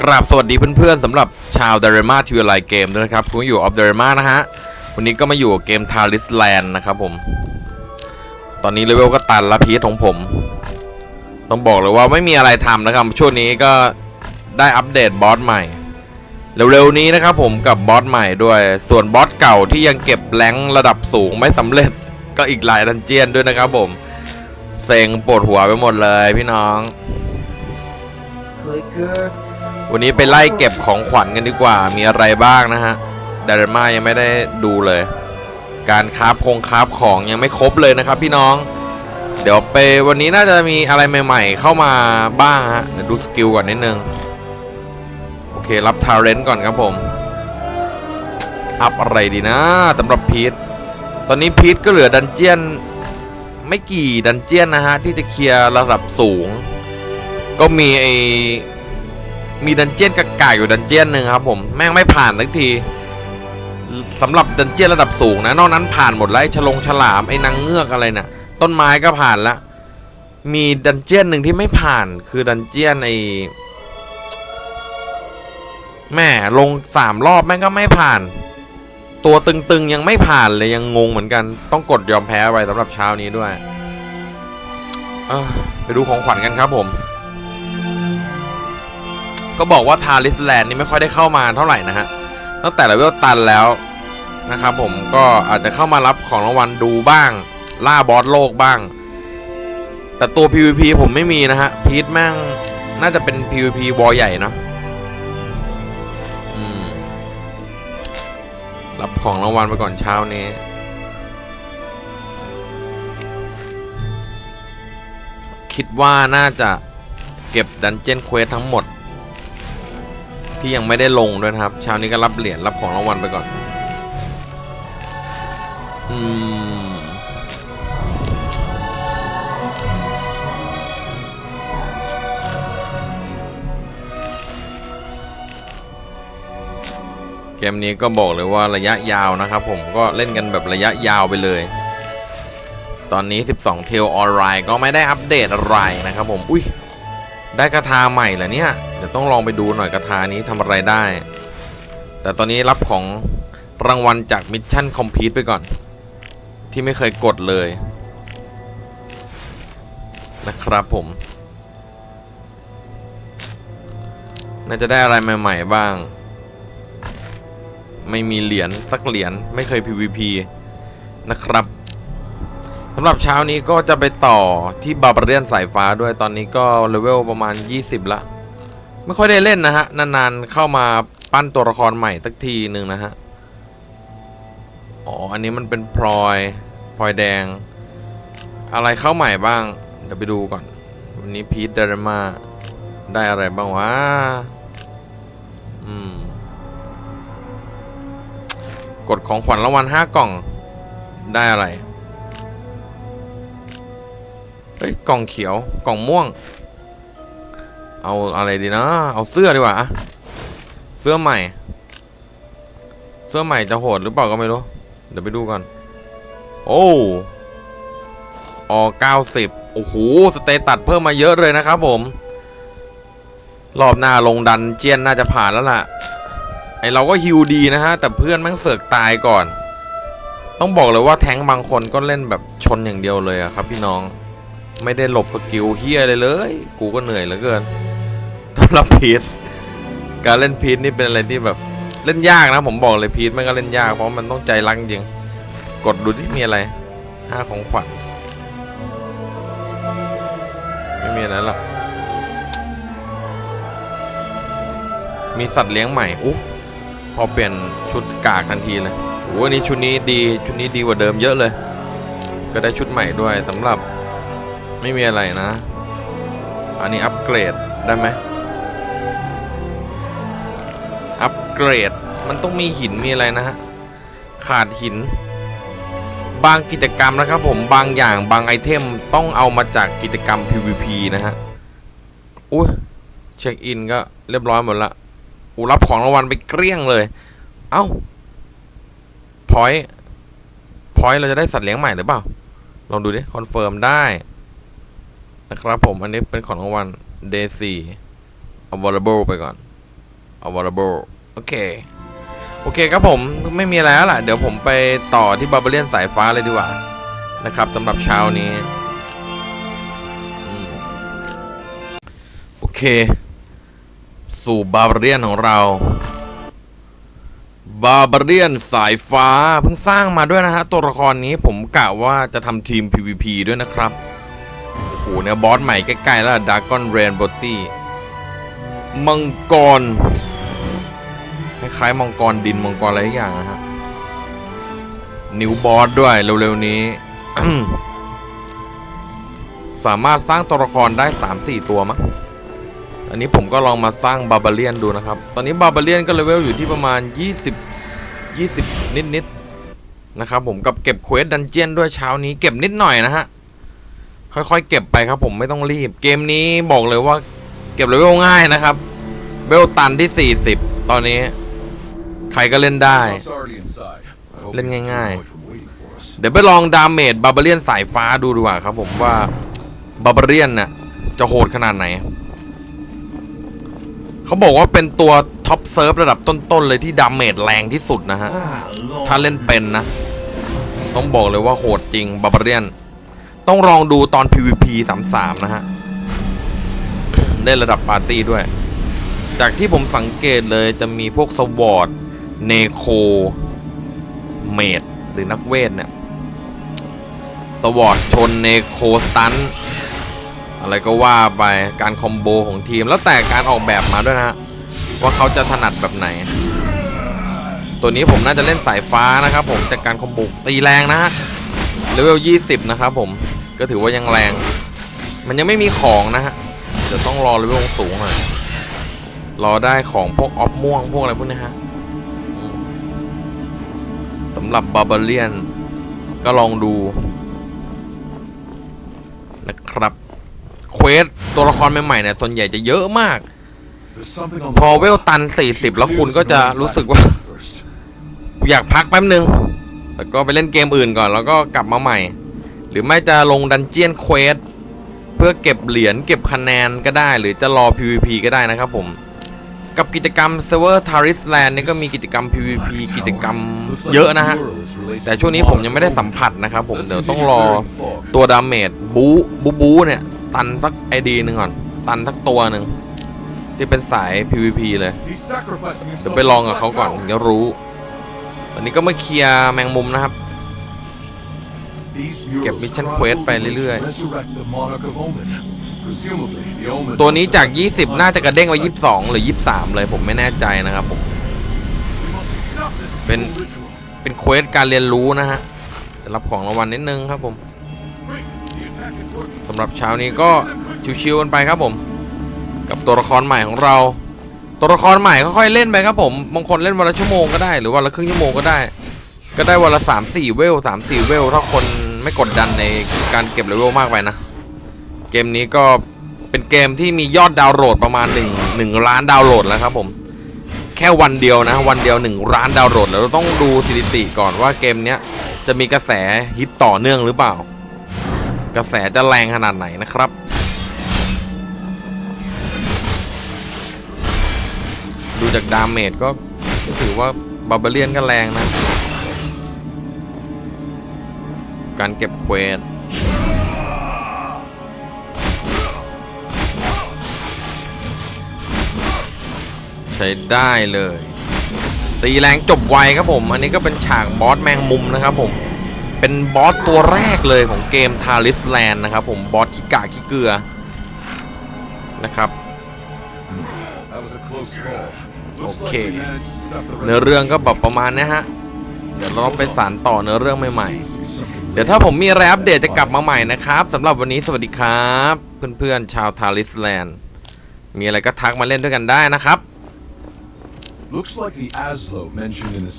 กราบสวัสดีเพื่อนๆสำหรับชาวด a รมาทีวีไลเกมด้วยนะครับผมอยู่ออฟด a รมานะฮะ วันนี้ก็มาอยู่กับเกมทาริสแลนด์นะครับผม ตอนนี้เลเวลก็ตันละพีทของผม ต้องบอกเลยว่าไม่มีอะไรทำนะครับช่วงนี้ก็ได้อัปเดตบอสใหม่ เร็วๆนี้นะครับผมกับบอสใหม่ด้วย ส่วนบอสเก่าที่ยังเก็บแรงระดับสูงไม่สำเร็จก็อีกหลายดันเจียนด้วยนะครับผมเซ็งปวดหัวไปหมดเลยพี่น้อง Clicker วันนี้ไปไล่เก็บของขวัญกันดีกว่า มีอะไรบ้างนะฮะดาร์มายังไม่ได้ดูเลย การคราฟคงคราฟของยังไม่ครบเลยนะครับพี่น้อง เดี๋ยวไปวันนี้น่าจะมีอะไรใหม่ ๆ เข้ามาบ้างฮะเดี๋ยวดูสกิลก่อนนิดนึง โอเครับทาเลนต์ก่อนครับผม อัพอะไรดีนะสำหรับพีทตอนนี้พีทก็เหลือดันเจียนไม่กี่ดันเจียนนะฮะ ที่จะเคลียร์ระดับสูง ก็มีไอ มีดันเจียนกากาอยู่ดันเจียนหนึ่งครับผมแม่งไม่ผ่านทักทีสำหรับดันเจียนระดับสูงนะนอกนั้นผ่านหมดแล้วไอ้ฉลงฉลามไอ้นางเงือกอะไรนะ่ะต้นไม้ก็ผ่านละมีดันเจียนหนึ่งที่ไม่ผ่านคือดันเจียนไอ้แม่ลงสามรอบแม่งก็ไม่ผ่าน ตัวตึงๆยังไม่ผ่านเลยยังงงเหมือนกัน ต้องกดยอมแพ้ไปสำหรับเช้านี้ด้วยไปดูของขวัญกันครับผม ก็บอกว่าทาริสแลนด์นี่ไม่ค่อยได้เข้ามาเท่าไหร่นะฮะ ตั้งแต่เลเวลตันแล้วนะครับผมก็อาจจะเข้ามารับของรางวัลดูบ้าง ล่าบอสโลกบ้าง แต่ตัว PVP ผมไม่มีนะฮะ พีทแม่งน่าจะเป็น PVP วอลใหญ่เนาะรับของรางวัลไปก่อนเช้านี้คิดว่าน่าจะเก็บดันเจียนเควสทั้งหมด ที่ยังไม่ได้ลงด้วยนะครับเช้านี้ก็รับเหรียญรับของรางวัลไปก่อน อืม เกมนี้ก็บอกเลยว่าระยะยาวนะครับผมก็เล่นกันแบบระยะยาวไปเลย ตอนนี้ 12 เทลออนไลน์ก็ไม่ได้อัปเดตอะไรนะครับผม อุ้ยได้กระทาใหม่เหรอเนี่ย ดี๋ยวต้องลองไปดูหน่อยกระทานี้ทำอะไรได้ แต่ตอนนี้รับของรางวัลจากมิชชั่นคอมพลีทไปก่อน ที่ไม่เคยกดเลย นะครับผม น่าจะได้อะไรใหม่ๆบ้าง ไม่มีเหรียญสักเหรียญไม่เคย PVP นะครับสำหรับเช้านี้ก็จะไปต่อที่บาบาเรียนสายฟ้าด้วยตอนนี้ก็เลเวลประมาณ 20 ละ ไม่ค่อยได้เล่นนะฮะ นานๆเข้ามาปั้นตัวละครใหม่สักทีหนึ่งนะฮะ อ๋อ อันนี้มันเป็นพลอยพลอยแดง อะไรเข้าใหม่บ้าง เดี๋ยวไปดูก่อน วันนี้พีทดรมาได้อะไรบ้างวะ อืม กดของขวัญรางวัลห้ากล่อง ได้อะไร เฮ้ย กล่องเขียว กล่องม่วง เอาอะไรดีนะ เอาเสื้อดีกว่า เสื้อใหม่ เสื้อใหม่จะโหดหรือเปล่าก็ไม่รู้ เดี๋ยวไปดูก่อน โอ้ออเก้าสิบโอ้โห สเตตัสเพิ่มมาเยอะเลยนะครับผม รอบหน้าลงดันเจียนน่าจะผ่านแล้วล่ะ ไอเราก็ฮิวดีนะฮะ แต่เพื่อนแม่งเสือกตายก่อน ต้องบอกเลยว่าแทงบางคนก็เล่นแบบชนอย่างเดียวเลยอะครับพี่น้อง ไม่ได้หลบสกิลเฮียเลยเลย กูก็เหนื่อยเหลือเกินำหรับพีทการเล่นพีทนี่เป็นอะไรที่แบบเล่นยากนะ ผมบอกเลยพีทมันก็เล่นยากเพราะมันต้องใจรักจริง กดดูที่มีอะไรห้าของขวัญไม่มีอะไรหรอกมีสัตว์เลี้ยงใหม่อุ๊พอเปลี่ยนชุดกากทันทีเลยโอ้อันนี้ชุดนี้ดีชุดนี้ดีกว่าเดิมเยอะเลย ก็ได้ชุดใหม่ด้วยสำหรับไม่มีอะไรนะ อันนี้อัปเกรดได้ไหม เกรด มันต้องมีหินมีอะไรนะฮะ ขาดหิน บางกิจกรรมนะครับผมบางอย่างบางไอเทมต้องเอามาจากกิจกรรม PVP นะฮะ อุ้ยเช็คอินก็เรียบร้อยหมดละอูรับของรางวัลไปเกลี้ยงเลย เอ้า พอยต์พอยต์เราจะได้สัตว์เลี้ยงใหม่หรือเปล่า ลองดูดิ คอนเฟิร์มได้นะครับผม อันนี้เป็นของรางวัล day 4 available ไปก่อน available โอเค โอเคครับผมไม่มีอะไรแล้วล่ะ เดี๋ยวผมไปต่อที่บาร์เบเลียนสายฟ้าเลยดีกว่า นะครับสำหรับเช้านี้ โอเค สู่บาร์เบเลียนของเรา บาร์เบเลียนสายฟ้าเพิ่งสร้างมาด้วยนะฮะ ตัวละครนี้ผมกะว่าจะทำทีม PVP ด้วยนะครับโอ้โหเนี่ยบอสใหม่ใกล้ๆแล้วดากอนเรนบอตี้มังกร คล้ายๆมังกรดินมังกรอะไรอย่างนะฮะนิวบอสด้วยเร็วๆนี้ สามารถสร้างตัวละครได้ 3-4 ตัวมั้งอันนี้ผมก็ลองมาสร้างบาบาเลียนดูนะครับ ตอนนี้บาบาเลียนก็เลเวลอยู่ที่ประมาณ 20 20 นิดๆนะครับผมกับเก็บเควสดันเจียนด้วยเช้านี้เก็บนิดหน่อยนะฮะ ค่อยๆ เก็บไปครับผมไม่ต้องรีบ เกมนี้บอกเลยว่าเก็บเลเวลง่ายนะครับเวลตันที่ 40 ตอนนี้ ใครก็เล่นได้ เล่นง่ายเดี๋ยวไปลองดาเมจบาบาเลียนสายฟ้าดูดีกว่าครับผมว่าบาบาเลียนน่ะจะโหดขนาดไหน เขาบอกว่าเป็นตัวท็อปเซิร์ฟระดับต้น ๆ เลยที่ดาเมจแรงที่สุดนะฮะ ถ้าเล่นเป็นนะ ต้องบอกเลยว่าโหดจริงบาบาเลียน ต้องลองดูตอน PVP 33 นะฮะ ได้ระดับปาร์ตี้ด้วย จากที่ผมสังเกตเลยจะมีพวกสวอต เนโคเมดหรือนักเวทเนี่ยสวอตชนเนโคสตันอะไรก็ว่าไปการคอมโบของทีมแล้วแต่การออกแบบมาด้วยนะฮะว่าเขาจะถนัดแบบไหน ตัวนี้ผมน่าจะเล่นสายฟ้านะครับผมจากการคอมโบตีแรงนะฮะเลเวล 20 นะครับผมก็ถือว่ายังแรง มันยังไม่มีของนะฮะเดี๋ยวต้องรอเลเวลสูงหน่อยรอได้ของพวกออฟม่วงพวกอะไรพวกนี้ฮะำหรับบาบาเลียน ก็ลองดู นะครับ เควสตัวละครใหม่ๆเนี่ยส่วนใหญ่จะเยอะมาก พอเวลตัน 40 แล้วคุณก็จะรู้สึกว่า อยากพักแป๊บนึง แล้วก็ไปเล่นเกมอื่นก่อน แล้วก็กลับมาใหม่ หรือไม่จะลงดันเจียนเควสเพื่อเก็บเหรียญเก็บคะแนนก็ได้ หรือจะรอ PVP ก็ได้นะครับผม กับกิจกรรมเซิร์ฟเวอร์ทาริสแลนด์นี่ก็มีกิจกรรม PVP กิจกรรมเยอะนะฮะ แต่ช่วงนี้ผมยังไม่ได้สัมผัสนะครับผม เดี๋ยวต้องรอตัวดาเมจบูบูบูเนี่ย ตันสักไอดีหนึ่งก่อน ตันสักตัวหนึ่ง ที่เป็นสาย PVP เลย เดี๋ยวไปลองกับเขาก่อนถึงจะรู้ตอนนี้ก็มาเคลียร์แมงมุมนะครับ เก็บมิชชั่นเควสไปเรื่อยๆ ตัวนี้จาก 20 น่าจะกระเด้งไป22 หรือ 23 เลยผมไม่แน่ใจนะครับผมเป็นเป็นเควสการเรียนรู้นะฮะจะรับของรางวัลนิดนึงครับผมสำหรับเช้านี้ก็ชิวๆกันไปครับผม กับตัวละครใหม่ของเรา ตัวละครใหม่ค่อยๆเล่นไปครับผมบางคนเล่นวันละชั่วโมงก็ได้หรือวันละครึ่งชั่วโมงก็ได้ ก็ได้วันละ3 4เวล3 4เวลถ้าคนไม่กดดันในการเก็บเลเวลมากไปนะ เกมนี้ก็เป็นเกมที่มียอดดาวน์โหลดประมาณ1 1ล้านดาวน์โหลดแล้วครับผม แค่วันเดียวนะ วันเดียว1ล้านดาวน์โหลดแล้วเราต้องดูสถิติก่อนว่าเกมนี้จะมีกระแสฮิตต่อเนื่องหรือเปล่า กระแสจะแรงขนาดไหนนะครับดูจากดาเมจก็ก็ถือว่าบาบาเลียนก็แรงนะ การเก็บเควส ช้ได้เลย ตีแรงจบไวครับผม อันนี้ก็เป็นฉากบอสแมงมุมนะครับผมเป็นบอสตัวแรกเลยของเกมทาริสแลนด์นะครับผมบอสขี้กากขี้เกลือนะครับโอเคเนื้อเรื่องก็แบบประมาณนี้ฮะเดี๋ยวเราไปสานต่อเนื้อเรื่องใหม่ๆ เดี๋ยวถ้าผมมีอะไรอัปเดตจะกลับมาใหม่นะครับสำหรับวันนี้สวัสดีครับ เพื่อนๆชาวทาริสแลนด์ มีอะไรก็ทักมาเล่นด้วยกันได้นะครับ Looks like the Aslo mentioned in the